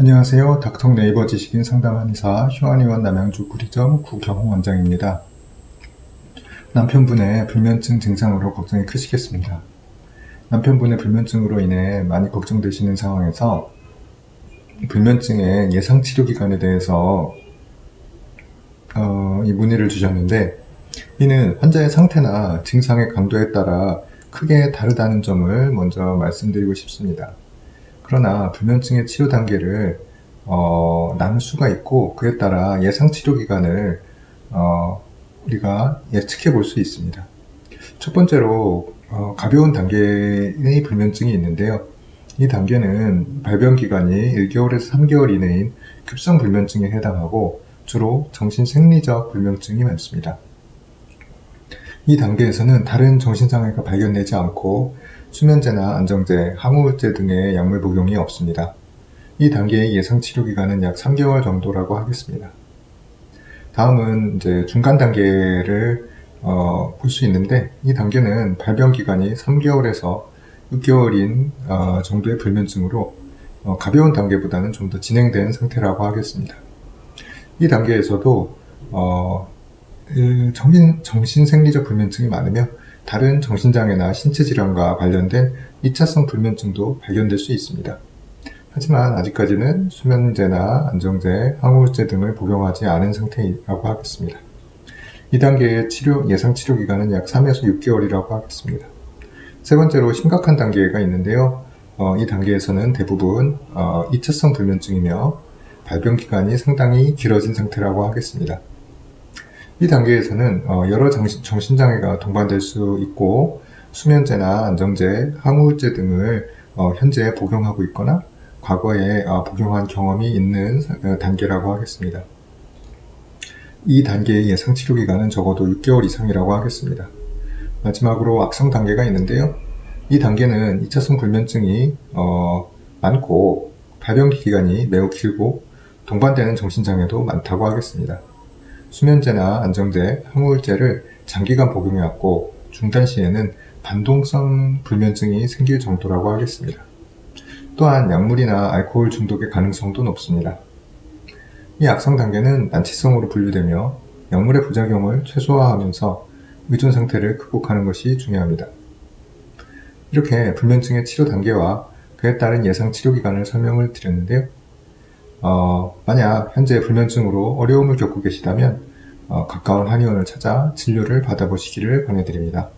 안녕하세요. 닥터 네이버 지식인 상담 한의사 휴안의원 남양주 구리점 구경호 원장입니다. 남편분의 불면증 증상으로 걱정이 크시겠습니다. 남편분의 불면증으로 인해 많이 걱정되시는 상황에서 불면증의 예상 치료 기간에 대해서 어, 이 문의를 주셨는데 이는 환자의 상태나 증상의 강도에 따라 크게 다르다는 점을 먼저 말씀드리고 싶습니다. 그러나 불면증의 치료 단계를 어, 나눌 수가 있고 그에 따라 예상 치료 기간을 어, 우리가 예측해 볼 수 있습니다. 첫 번째로 어, 가벼운 단계의 불면증이 있는데요. 이 단계는 발병 기간이 1개월에서 3개월 이내인 급성 불면증에 해당하고 주로 정신 생리적 불면증이 많습니다. 이 단계에서는 다른 정신장애가 발견되지 않고 수면제나 안정제, 항우울제 등의 약물 복용이 없습니다. 이 단계의 예상 치료 기간은 약 3개월 정도라고 하겠습니다. 다음은 이제 중간 단계를 어, 볼 수 있는데 이 단계는 발병 기간이 3개월에서 6개월인 어, 정도의 불면증으로 어, 가벼운 단계보다는 좀 더 진행된 상태라고 하겠습니다. 이 단계에서도 어, 그 정신, 정신 생리적 불면증이 많으며 다른 정신장애나 신체 질환과 관련된 2차성 불면증도 발견될 수 있습니다. 하지만 아직까지는 수면제나 안정제, 항우울제 등을 복용하지 않은 상태라고 하겠습니다. 이 단계의 치료, 예상 치료 기간은 약 3에서 6개월이라고 하겠습니다. 세 번째로 심각한 단계가 있는데요. 어, 이 단계에서는 대부분 어, 2차성 불면증이며 발병 기간이 상당히 길어진 상태라고 하겠습니다. 이 단계에서는 어, 여러 정신, 장애가 동반될 수 있고 수면제나 안정제, 항우울제 등을 어, 현재 복용하고 있거나 과거에 어, 복용한 경험이 있는 어, 단계라고 하겠습니다. 이 단계의 예상 치료 기간은 적어도 6개월 이상이라고 하겠습니다. 마지막으로 악성 단계가 있는데요. 이 단계는 2차성 불면증이 어, 많고 발병 기간이 매우 길고 동반되는 정신장애도 많다고 하겠습니다. 수면제나 안정제, 항우울제를 장기간 복용해왔고 중단 시에는 반동성 불면증이 생길 정도라고 하겠습니다. 또한 약물이나 알코올 중독의 가능성도 높습니다. 이 악성 단계는 난치성으로 분류되며 약물의 부작용을 최소화하면서 의존 상태를 극복하는 것이 중요합니다. 이렇게 불면증의 치료 단계와 그에 따른 예상 치료 기간을 설명을 드렸는데요. 어, 만약 현재 불면증으로 어려움을 겪고 계시다면 어, 가까운 한의원을 찾아 진료를 받아보시기를 권해드립니다.